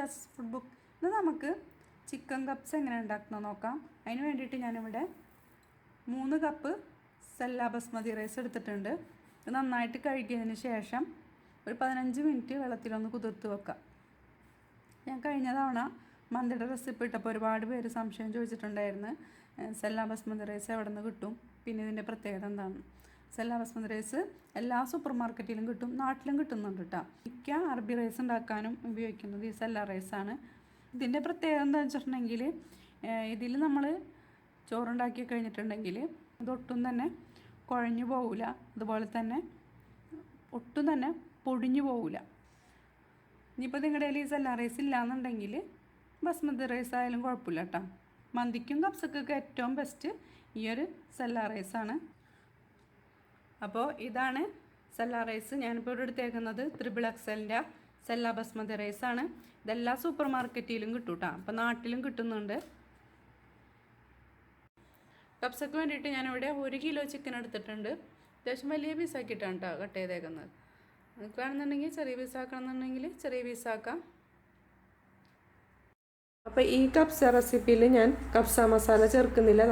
Jazz food book. ഇന്ന് നമുക്ക് chicken cups എങ്ങനെ ഉണ്ടാക്കുന്നത് നോക്കാം. അതിന് വേണ്ടിയിട്ട് ഞാനിവിടെ മൂന്ന് കപ്പ് സല്ല ബസ്മതി റൈസ് എടുത്തിട്ടുണ്ട്. ഇത് നന്നായിട്ട് കഴുകിയതിന് ശേഷം ഒരു പതിനഞ്ച് മിനിറ്റ് വെള്ളത്തിലൊന്ന് കുതിർത്ത് വെക്കാം. ഞാൻ കഴിഞ്ഞ തവണ മന്തിയുടെ റെസിപ്പി ഇട്ടപ്പോൾ ഒരുപാട് പേര് സംശയം ചോദിച്ചിട്ടുണ്ടായിരുന്നു സല്ല ബസ്മതി റൈസ് എവിടെ നിന്ന് കിട്ടും? പിന്നെ ഇതിന്റെ പ്രത്യേകത എന്താണ്? സെല്ല ബസ്മതി റൈസ് എല്ലാ സൂപ്പർ മാർക്കറ്റിലും കിട്ടും നാട്ടിലും കിട്ടുന്നുണ്ട് കേട്ടോ മിക്ക അറബി റൈസ് ഉണ്ടാക്കാനും ഉപയോഗിക്കുന്നത് ഈ സെല്ല റൈസാണ് ഇതിന്റെ പ്രത്യേകത എന്താണെന്ന് വെച്ചിട്ടുണ്ടെങ്കിൽ ഇതിൽ നമ്മൾ ചോറുണ്ടാക്കി കഴിഞ്ഞിട്ടുണ്ടെങ്കിൽ അതൊട്ടും തന്നെ കുഴഞ്ഞു പോകില്ല അതുപോലെ തന്നെ ഒട്ടും തന്നെ പൊടിഞ്ഞു പോകില്ല ഇനിയിപ്പോൾ നിങ്ങളുടെ കയ്യിൽ ഈ സെല്ല റൈസ് ഇല്ലയെന്നുണ്ടെങ്കിൽ ബസ്മതി റൈസ് ആയാലും കുഴപ്പമില്ല കേട്ടോ മന്തിക്കും കപ്സക്കൊക്കെ ഏറ്റവും ബെസ്റ്റ് ഈ ഒരു സെല്ല റൈസാണ് അപ്പോൾ ഇതാണ് സെല്ല റൈസ്. ഞാനിപ്പോൾ ഇവിടെ എടുത്തേക്കുന്നത് ത്രിബിൾ എക്സലിന്റെ സെല്ല ബസ്മതി റൈസാണ് ഇതെല്ലാ സൂപ്പർ മാർക്കറ്റിലും കിട്ടും കേട്ടോ അപ്പോൾ നാട്ടിലും കിട്ടുന്നുണ്ട്. കപ്സക്ക് വേണ്ടിയിട്ട് ഞാനിവിടെ ഒരു കിലോ ചിക്കൻ എടുത്തിട്ടുണ്ട്. അത്യാവശ്യം വലിയ പീസാക്കിയിട്ടാണ് കേട്ടോ കട്ട് ചെയ്തേക്കുന്നത്. നിങ്ങൾക്ക് വേണമെന്നുണ്ടെങ്കിൽ ചെറിയ പീസാക്കണമെന്നുണ്ടെങ്കിൽ ചെറിയ പീസാക്കാം അപ്പോൾ ഈ കപ്സ റെസിപ്പിയിൽ ഞാൻ കപ്സ മസാല ചേർക്കുന്നില്ല.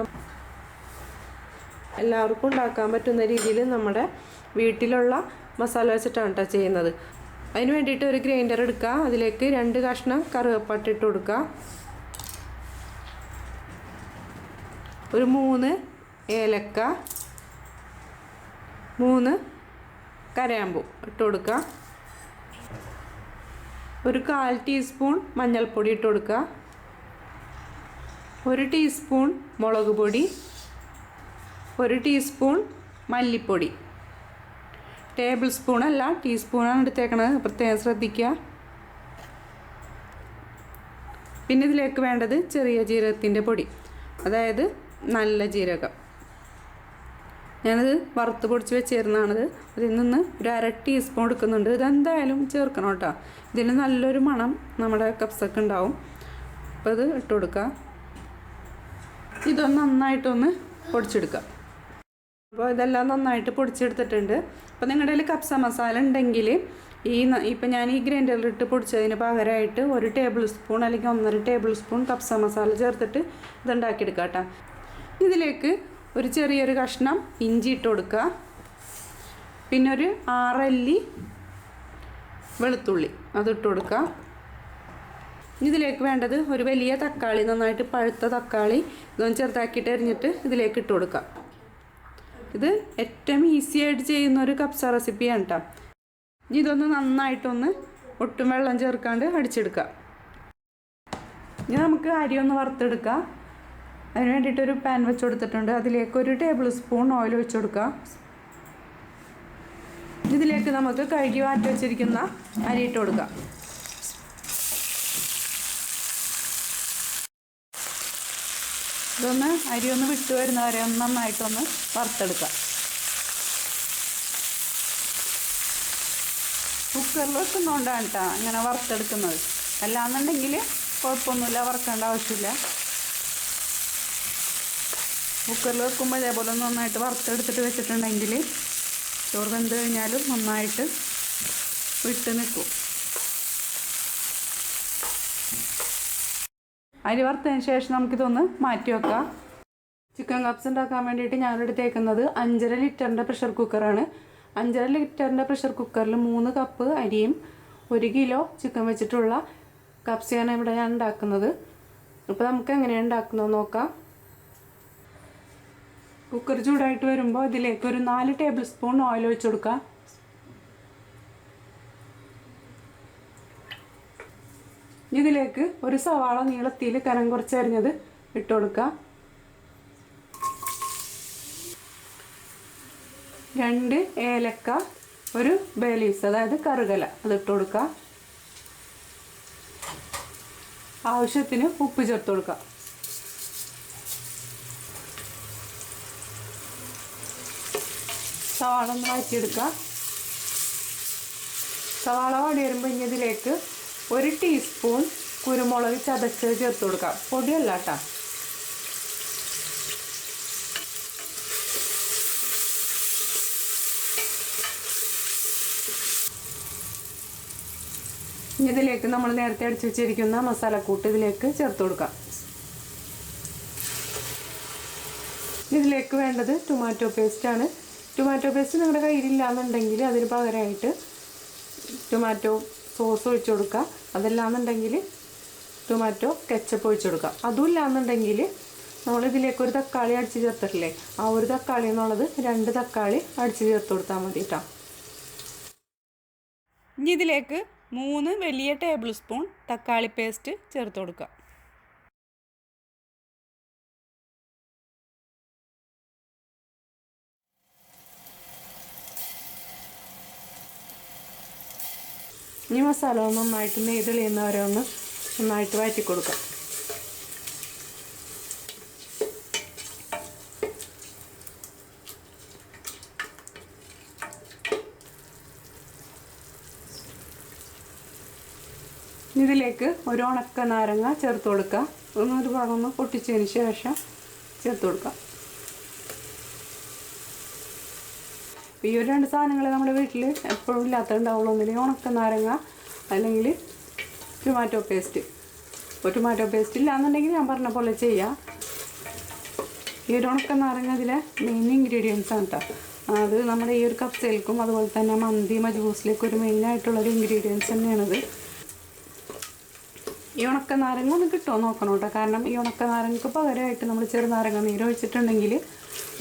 എല്ലാവർക്കും ഉണ്ടാക്കാൻ പറ്റുന്ന രീതിയിൽ നമ്മുടെ വീട്ടിലുള്ള മസാല വെച്ചിട്ടാണ് കേട്ടോ ചെയ്യുന്നത്. അതിന് വേണ്ടിയിട്ട് ഒരു ഗ്രൈൻഡർ എടുക്കുക. അതിലേക്ക് രണ്ട് കഷ്ണം കറുവപ്പട്ട ഇട്ട് കൊടുക്കുക. ഒരു മൂന്ന് ഏലക്ക. മൂന്ന് കരയാമ്പൂ ഇട്ട് കൊടുക്കുക. ഒരു കാൽ ടീസ്പൂൺ മഞ്ഞൾപ്പൊടി ഇട്ട് കൊടുക്കുക. ഒരു ടീസ്പൂൺ മുളക് പൊടി. ഒരു ടീസ്പൂൺ മല്ലിപ്പൊടി. ടേബിൾ സ്പൂൺ അല്ല ടീസ്പൂണാണ് എടുത്തേക്കണത്. പ്രത്യേകം ശ്രദ്ധിക്കുക പിന്നെ ഇതിലേക്ക് വേണ്ടത് ചെറിയ ജീരകത്തിന്റെ പൊടി. അതായത് നല്ല ജീരകം. ഞാനത് വറുത്ത് പൊടിച്ച് വെച്ചിരുന്നതാണത്. അതിൽ നിന്ന് ഒരു അര ടീസ്പൂൺ എടുക്കുന്നുണ്ട്. ഇതെന്തായാലും ചേർക്കണം കേട്ടോ. ഇതിന് നല്ലൊരു മണം നമ്മുടെ കപ്സൊക്കെ ഉണ്ടാവും. അപ്പോൾ ഇത് ഇട്ട് കൊടുക്കുക ഇതൊന്ന് നന്നായിട്ടൊന്ന് പൊടിച്ചെടുക്കുക അപ്പോൾ ഇതെല്ലാം നന്നായിട്ട് പൊടിച്ചെടുത്തിട്ടുണ്ട്. അപ്പോൾ നിങ്ങളുടെ കയ്യിൽ കപ്സ മസാല ഉണ്ടെങ്കിൽ ഈ ഇപ്പം ഞാൻ ഈ ഗ്രൈൻഡറിൽ ഇട്ട് പൊടിച്ചതിന് പകരമായിട്ട് ഒരു ടേബിൾ സ്പൂൺ അല്ലെങ്കിൽ ഒന്നര ടേബിൾ സ്പൂൺ കപ്സ മസാല ചേർത്തിട്ട് ഇതുണ്ടാക്കിയെടുക്കുക കേട്ടോ ഇതിലേക്ക് ഒരു ചെറിയൊരു കഷ്ണം ഇഞ്ചി ഇട്ട് കൊടുക്കുക പിന്നെ ഒരു ആറല്ലി വെളുത്തുള്ളി അതിട്ട് കൊടുക്കുക ഇതിലേക്ക് വേണ്ടത് ഒരു വലിയ തക്കാളി നന്നായിട്ട് പഴുത്ത തക്കാളി ഇതൊന്ന് ചെറുതാക്കിയിട്ട് എറിഞ്ഞിട്ട് ഇതിലേക്ക് ഇട്ട് കൊടുക്കാം. ഇത് ഏറ്റവും ഈസി ആയിട്ട് ചെയ്യുന്ന ഒരു കപ്സ റെസിപ്പിയാണ് കേട്ടോ ഇനി ഇതൊന്ന് നന്നായിട്ടൊന്ന് ഒട്ടും വെള്ളം ചേർക്കാണ്ട് അടിച്ചെടുക്കുക ഇനി നമുക്ക് അരി ഒന്ന് വറുത്തെടുക്കാം. അതിന് വേണ്ടിയിട്ട് ഒരു പാൻ വെച്ച് കൊടുത്തിട്ടുണ്ട്. അതിലേക്ക് ഒരു ടേബിൾ സ്പൂൺ ഓയിൽ വെച്ച് കൊടുക്കാം. ഇതിലേക്ക് നമുക്ക് കഴുകി മാറ്റി വെച്ചിരിക്കുന്ന അരി ഇട്ട് കൊടുക്കാം. ഇതൊന്ന് അരി ഒന്ന് വിട്ടു വരുന്ന വരെ ഒന്ന് നന്നായിട്ടൊന്ന് വറുത്തെടുക്കാം. കുക്കറിൽ വെക്കുന്നതുകൊണ്ടാണ് കേട്ടോ ഇങ്ങനെ വറുത്തെടുക്കുന്നത്. അല്ലാന്നുണ്ടെങ്കിൽ കുഴപ്പമൊന്നുമില്ല വറുക്കേണ്ട ആവശ്യമില്ല. കുക്കറിൽ വെക്കുമ്പോൾ ഇതേപോലെ നന്നായിട്ട് വറുത്തെടുത്തിട്ട് വെച്ചിട്ടുണ്ടെങ്കിൽ ചോറ് വെന്ത് കഴിഞ്ഞാലും നന്നായിട്ട് വിട്ട് നിൽക്കും. അരി വറുത്തതിന് ശേഷം നമുക്കിതൊന്ന് മാറ്റി വെക്കാം. ചിക്കൻ കപ്സ് ഉണ്ടാക്കാൻ വേണ്ടിയിട്ട് ഞാൻ എടുത്തേക്കുന്നത് അഞ്ചര ലിറ്ററിന്റെ പ്രഷർ കുക്കറാണ് അഞ്ചര ലിറ്ററിന്റെ പ്രഷർ കുക്കറിൽ മൂന്ന് കപ്പ് അരിയും ഒരു കിലോ ചിക്കൻ വെച്ചിട്ടുള്ള കപ്സിയാണ് ഇവിടെ ഞാൻ ഉണ്ടാക്കുന്നത്. അപ്പോൾ നമുക്ക് എങ്ങനെയാണ് ഉണ്ടാക്കുന്നത് നോക്കാം. കുക്കർ ചൂടായിട്ട് വരുമ്പോൾ ഇതിലേക്ക് ഒരു നാല് ടേബിൾ സ്പൂൺ ഓയിൽ ഒഴിച്ചു കൊടുക്കാം. ഇതിലേക്ക് ഒരു സവാള നീളത്തിൽ കനം കുറച്ചരിഞ്ഞത് ഇട്ട് കൊടുക്കുക. രണ്ട് ഏലക്ക ഒരു ബേലീസ് അതായത് കറുകല അത് ഇട്ട് കൊടുക്കുക. ആവശ്യത്തിന് ഉപ്പ് ചേർത്ത് കൊടുക്കുക. സവാള ഒന്ന് മാറ്റിയെടുക്കുക സവാള വാടി വരുമ്പോൾ ഇനി ഇതിലേക്ക് ഒരു ടീസ്പൂൺ കുരുമുളക് ചതച്ചത് ചേർത്ത് കൊടുക്കാം. പൊടിയല്ല കേട്ടോ ഇതിലേക്ക് നമ്മൾ നേരത്തെ അടിച്ചു വെച്ചിരിക്കുന്ന മസാലക്കൂട്ട് ഇതിലേക്ക് ചേർത്ത് കൊടുക്കാം. ഇതിലേക്ക് വേണ്ടത് ടൊമാറ്റോ പേസ്റ്റാണ് ടൊമാറ്റോ പേസ്റ്റ് നിങ്ങളുടെ കയ്യിലില്ലാന്നുണ്ടെങ്കിൽ അതിന് പകരമായിട്ട് ടൊമാറ്റോ സോസ് ഒഴിച്ചു കൊടുക്കുക അതല്ലാന്നുണ്ടെങ്കിൽ ടൊമാറ്റോ കെച്ചപ്പ് ഒഴിച്ചു കൊടുക്കുക. അതും ഇല്ലാന്നുണ്ടെങ്കിൽ നമ്മൾ ഇതിലേക്ക് ഒരു തക്കാളി അടിച്ച് ചേർത്തിട്ടില്ലേ? ആ ഒരു തക്കാളി എന്നുള്ളത് രണ്ട് തക്കാളി അടിച്ച് ചേർത്ത് കൊടുത്താൽ മതി കേട്ടോ. ഇനി ഇതിലേക്ക് മൂന്ന് വലിയ ടേബിൾ സ്പൂൺ തക്കാളി പേസ്റ്റ് ചേർത്ത് കൊടുക്കുക. ഈ മസാല ഒന്ന് നന്നായിട്ട് നെയ്തെളിയുന്നവരെ ഒന്ന് നന്നായിട്ട് വഴറ്റി കൊടുക്കാം. ഇതിലേക്ക് ഒരു ഉണക്ക നാരങ്ങ ചേർത്ത് കൊടുക്കുക ഒന്നൊരു ഭാഗം ഒന്ന് പൊട്ടിച്ചതിന് ശേഷം ചേർത്ത് കൊടുക്കാം. ഈ ഒരു രണ്ട് സാധനങ്ങൾ നമ്മുടെ വീട്ടിൽ എപ്പോഴും ഇല്ലാത്തതുണ്ടാവുള്ളൂ. ഒന്നില്ലെങ്കിൽ ഉണക്ക നാരങ്ങ അല്ലെങ്കിൽ ടൊമാറ്റോ പേസ്റ്റ് ഇപ്പോൾ ടൊമാറ്റോ പേസ്റ്റ് ഇല്ലാന്നുണ്ടെങ്കിൽ ഞാൻ പറഞ്ഞ പോലെ ചെയ്യാം. ഈ ഒരു ഉണക്ക നാരങ്ങ ഇതിലെ മെയിൻ ഇൻഗ്രീഡിയൻസ് ആണ് കേട്ടോ അത് നമ്മുടെ ഈ ഒരു കപ്സയിലേക്കും അതുപോലെ തന്നെ മന്തി മജ്ബൂസിലേക്കും ഒരു മെയിൻ ആയിട്ടുള്ള ഒരു ഇൻഗ്രീഡിയൻസ് തന്നെയാണത്. ഈ ഉണക്ക നാരങ്ങ ഒന്ന് കിട്ടുമോ നോക്കണം കേട്ടോ കാരണം ഈ ഉണക്ക നാരങ്ങക്ക് പകരമായിട്ട് നമ്മൾ ചെറുനാരങ്ങ നീര് ഒഴിച്ചിട്ടുണ്ടെങ്കിൽ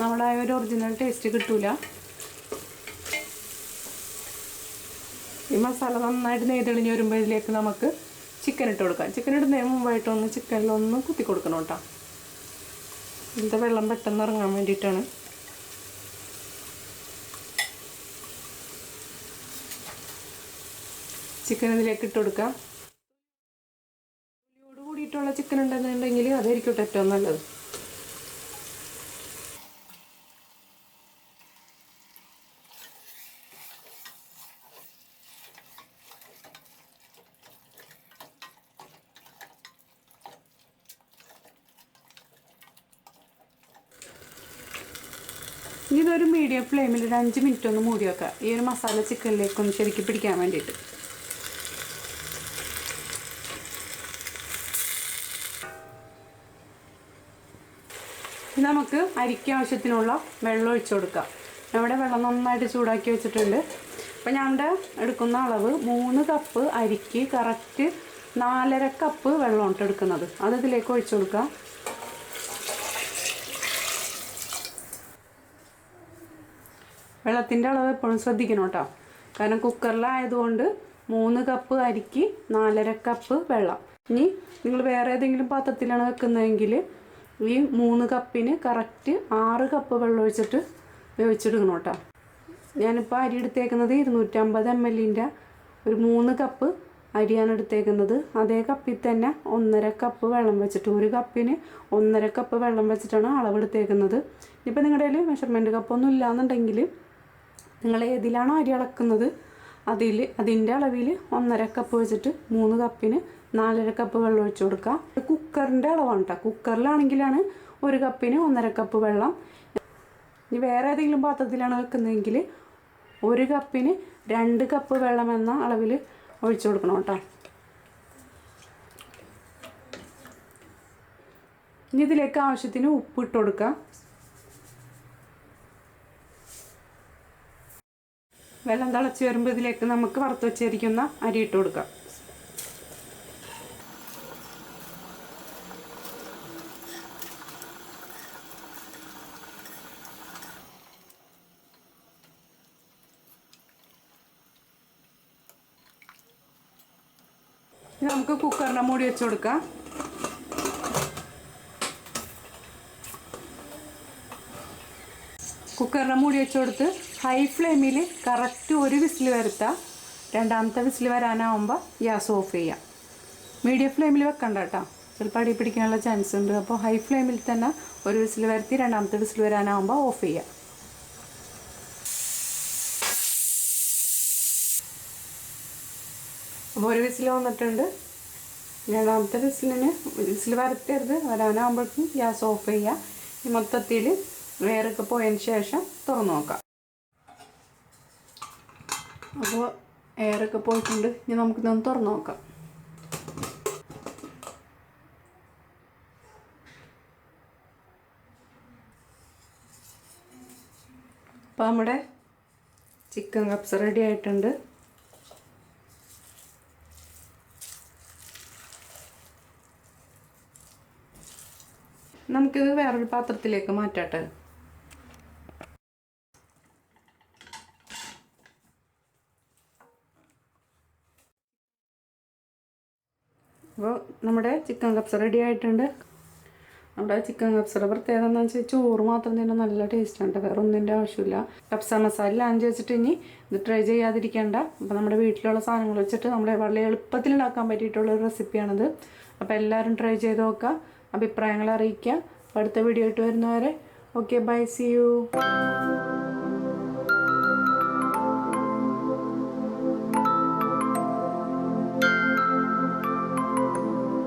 നമ്മുടെ ആ ഒരു ഒറിജിനൽ ടേസ്റ്റ് കിട്ടൂല. ഈ മസാല നന്നായിട്ട് നെയ്തെളിഞ്ഞ് വരുമ്പോൾ ഇതിലേക്ക് നമുക്ക് ചിക്കൻ ഇട്ട് കൊടുക്കാം. ചിക്കൻ ഇടുന്നതിന് മുമ്പായിട്ടൊന്ന് ചിക്കനിലൊന്ന് കുത്തി കൊടുക്കണം കേട്ടോ. ഇതിന്റെ വെള്ളം പെട്ടെന്ന് ഇറങ്ങാൻ വേണ്ടിയിട്ടാണ്. ചിക്കൻ ഇതിലേക്ക് ഇട്ട് കൊടുക്കാം. കൂടിയിട്ടുള്ള ചിക്കൻ ഉണ്ടെന്നുണ്ടെങ്കിൽ അതായിരിക്കും ഏറ്റവും നല്ലത്. ഇനി ഇതൊരു മീഡിയം ഫ്ലെയിമിൽ ഒരു അഞ്ച് മിനിറ്റ് ഒന്ന് മൂടി വെക്കുക ഈ ഒരു മസാല ചിക്കനിലേക്ക് ഒന്ന് ശരിക്കും പിടിക്കാൻ വേണ്ടിയിട്ട്. നമുക്ക് അരിക്ക് ആവശ്യത്തിനുള്ള വെള്ളം ഒഴിച്ചു കൊടുക്കാം. നമ്മുടെ വെള്ളം നന്നായിട്ട് ചൂടാക്കി വെച്ചിട്ടുണ്ട്. അപ്പം ഞങ്ങളുടെ എടുക്കുന്ന അളവ് മൂന്ന് കപ്പ് അരിക്ക് കറക്റ്റ് നാലര കപ്പ് വെള്ളമാണ് എടുക്കുന്നത്. അത് ഇതിലേക്ക് ഒഴിച്ചു കൊടുക്കാം. വെള്ളത്തിന്റെ അളവ് എപ്പോഴും ശ്രദ്ധിക്കണം കേട്ടോ. കാരണം കുക്കറിലായതുകൊണ്ട് മൂന്ന് കപ്പ് അരിക്ക് നാലര കപ്പ് വെള്ളം. ഇനി നിങ്ങൾ വേറെ ഏതെങ്കിലും പാത്രത്തിലാണ് വെക്കുന്നതെങ്കിൽ ഈ മൂന്ന് കപ്പിന് കറക്റ്റ് ആറ് കപ്പ് വെള്ളം ഒഴിച്ചിട്ട് വേവിച്ചെടുക്കണം കേട്ടോ. ഞാനിപ്പോൾ അരി എടുത്തേക്കുന്നത് ഇരുന്നൂറ്റമ്പത് എം എല്ലിന്റെ ഒരു മൂന്ന് കപ്പ് അരിയാണ് എടുത്തേക്കുന്നത്. അതേ കപ്പിൽ തന്നെ ഒന്നര കപ്പ് വെള്ളം വെച്ചിട്ട് ഒരു കപ്പിന് ഒന്നര കപ്പ് വെള്ളം വെച്ചിട്ടാണ് അളവെടുത്തേക്കുന്നത്. ഇപ്പം നിങ്ങളുടെ കയ്യിൽ മെഷർമെന്റ് കപ്പൊന്നും ഇല്ലാന്നുണ്ടെങ്കിൽ നിങ്ങൾ ഏതിലാണോ അരി അളക്കുന്നത്? അതിൽ അതിന്റെ അളവിൽ ഒന്നര കപ്പ് വെച്ചിട്ട് മൂന്ന് കപ്പിന് നാലര കപ്പ് വെള്ളം ഒഴിച്ചു കൊടുക്കുക. കുക്കറിന്റെ അളവാണ് കേട്ടോ കുക്കറിലാണെങ്കിലാണ് ഒരു കപ്പിന് ഒന്നര കപ്പ് വെള്ളം. ഇനി വേറെ ഏതെങ്കിലും പാത്രത്തിലാണ് വെക്കുന്നതെങ്കിൽ ഒരു കപ്പിന് രണ്ട് കപ്പ് വെള്ളം എന്ന അളവിൽ ഒഴിച്ചു കൊടുക്കണം കേട്ടോ. ഇനി ഇതിലേക്ക് ആവശ്യത്തിന് ഉപ്പ് ഇട്ട് കൊടുക്കുക. വെള്ളം തിളച്ച് വരുമ്പോൾ ഇതിലേക്ക് നമുക്ക് വറുത്ത് വെച്ചിരിക്കുന്ന അരി ഇട്ട് കൊടുക്കാം. നമുക്ക് കുക്കറിന്റെ മൂടി വെച്ച് കൊടുക്കാം. കുക്കറിനെ മൂടി വെച്ച് കൊടുത്ത് ഹൈ ഫ്ലെയിമിൽ കറക്റ്റ് ഒരു വിസിൽ വരുത്താം. രണ്ടാമത്തെ വിസിൽ വരാനാവുമ്പോൾ ഗ്യാസ് ഓഫ് ചെയ്യാം. മീഡിയം ഫ്ലെയിമിൽ വെക്കണ്ട കേട്ടോ. ചിലപ്പോൾ അടി പിടിക്കാനുള്ള ചാൻസ് ഉണ്ട്. അപ്പോൾ ഹൈ ഫ്ലെയിമിൽ തന്നെ ഒരു വിസിൽ വരുത്തി രണ്ടാമത്തെ വിസിൽ വരാനാവുമ്പോൾ ഓഫ് ചെയ്യാം. അപ്പോൾ ഒരു വിസിൽ വന്നിട്ടുണ്ട്. രണ്ടാമത്തെ വിസിലിന് വിസിൽ വരത്തരുത്. വരാനാകുമ്പോഴേക്കും ഗ്യാസ് ഓഫ് ചെയ്യുക ഈ മൊത്തത്തിൽ വേറൊക്കെ പോയതിന് ശേഷം തുറന്നു നോക്കാം അപ്പോൾ എയറൊക്കെ പോയിട്ടുണ്ട്. ഇനി നമുക്കിതൊന്ന് തുറന്നു നോക്കാം അപ്പോൾ നമ്മുടെ ചിക്കൻ കപ്സ് റെഡി ആയിട്ടുണ്ട്. നമുക്കിത് വേറൊരു പാത്രത്തിലേക്ക് മാറ്റാട്ടെ അപ്പോൾ നമ്മുടെ ചിക്കൻ കപ്സ് റെഡി ആയിട്ടുണ്ട്. നമ്മുടെ ചിക്കൻ കപ്സയുടെ പ്രത്യേകത എന്ന് വെച്ചാൽ ചോറ് മാത്രം തന്നെ നല്ല ടേസ്റ്റ് ഉണ്ട് വേറെ ഒന്നിന്റെ ആവശ്യമില്ല. കപ്സ മസാല ലാഞ്ച് വെച്ചിട്ട് ഇനി ഇത് ട്രൈ ചെയ്യാതിരിക്കേണ്ട. അപ്പോൾ നമ്മുടെ വീട്ടിലുള്ള സാധനങ്ങൾ വെച്ചിട്ട് നമ്മളെ വളരെ എളുപ്പത്തിൽ ഉണ്ടാക്കാൻ പറ്റിയിട്ടുള്ള ഒരു റെസിപ്പിയാണിത് അപ്പോൾ എല്ലാവരും ട്രൈ ചെയ്ത് നോക്കുക. അഭിപ്രായങ്ങൾ അറിയിക്കുക. അടുത്ത വീഡിയോ ആയിട്ട് വരുന്നവരെ ഓക്കെ ബൈ സി യു